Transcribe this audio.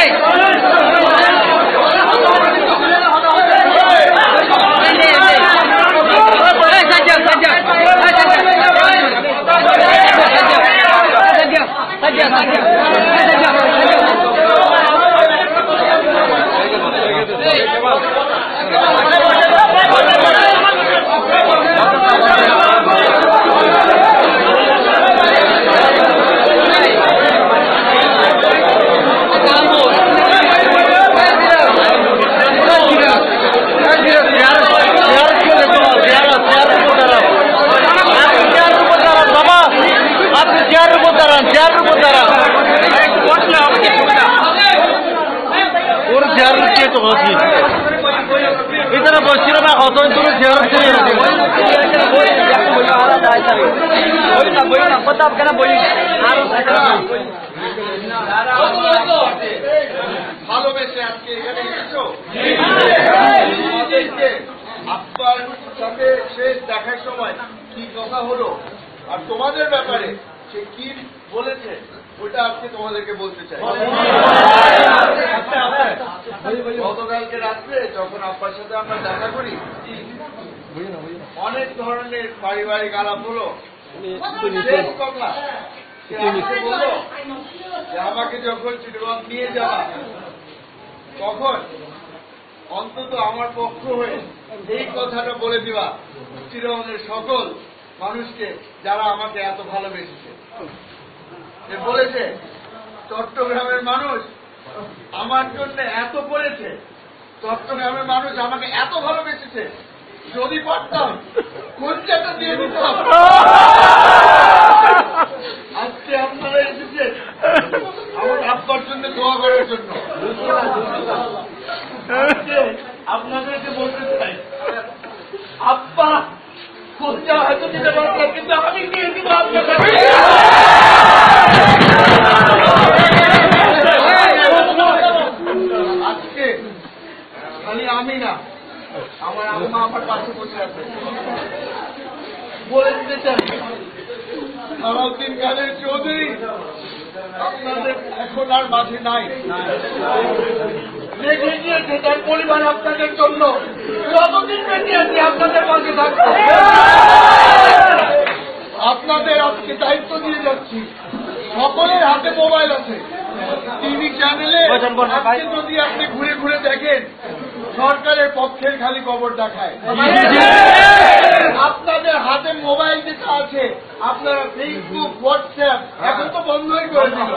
আপনি এখানে বসছিল না কত তুমি চেয়ার চেয়ে ভালোবেসে আজকে আপনার সাথে শেষ দেখার সময় কি কথা হলো আর তোমাদের ব্যাপারে সে কি বলেছে? ওটা আজকে তোমাদেরকে বলতে চাই। গতকালকে রাত্রে যখন আব্বার সাথে আমরা দেখা করি অনেক ধরনের পারিবারিক আলাপ হলো। সে আমাকে বলল যে আমাকে যখন চিটগাং নিয়ে যাওয়া তখন অন্তত আমার পক্ষ হয়ে এই কথাটা বলে দিবা। চিরনের সকল মানুষকে যারা আমাকে এত ভালোবেসেছে। সে বলেছে, চট্টগ্রামের মানুষ আমার জন্য এত করেছে, চট্টগ্রামের মানুষ আমাকে এত ভালোবেসেছে। যদি পারতাম কোনটা দিয়ে দিতাম। আজকে আপনারা এসেছে আমার আব্বার জন্য দোয়া করার জন্য। আপনাদেরকে বলতে চাই হয়তো দিতে পারতাম কিন্তু আমি দিয়ে দিব। আপনাকে আজকে খালি আমি না আমার আম্মা আমার পাশে বসে আছে। বলে দিতে চাই সালাউদ্দিন কাদের চৌধুরী আপনাদের এখন আর মাঝে নাই। পরিবার আপনাদের জন্য। যতদিন বেঁচে আছি আপনাদের পাশে থাকব। আপনাদের আজকে দায়িত্ব দিয়ে যাচ্ছি। সকলের হাতে মোবাইল আছে। টিভি চ্যানেলে আজকে যদি আপনি ঘুরে ঘুরে দেখেন সরকারের পক্ষের খালি খবর দেখায়। আপনাদের হাতে মোবাইল যেটা আছে আপনারা ফেসবুক হোয়াটসঅ্যাপ এখন তো বন্ধই করে দিল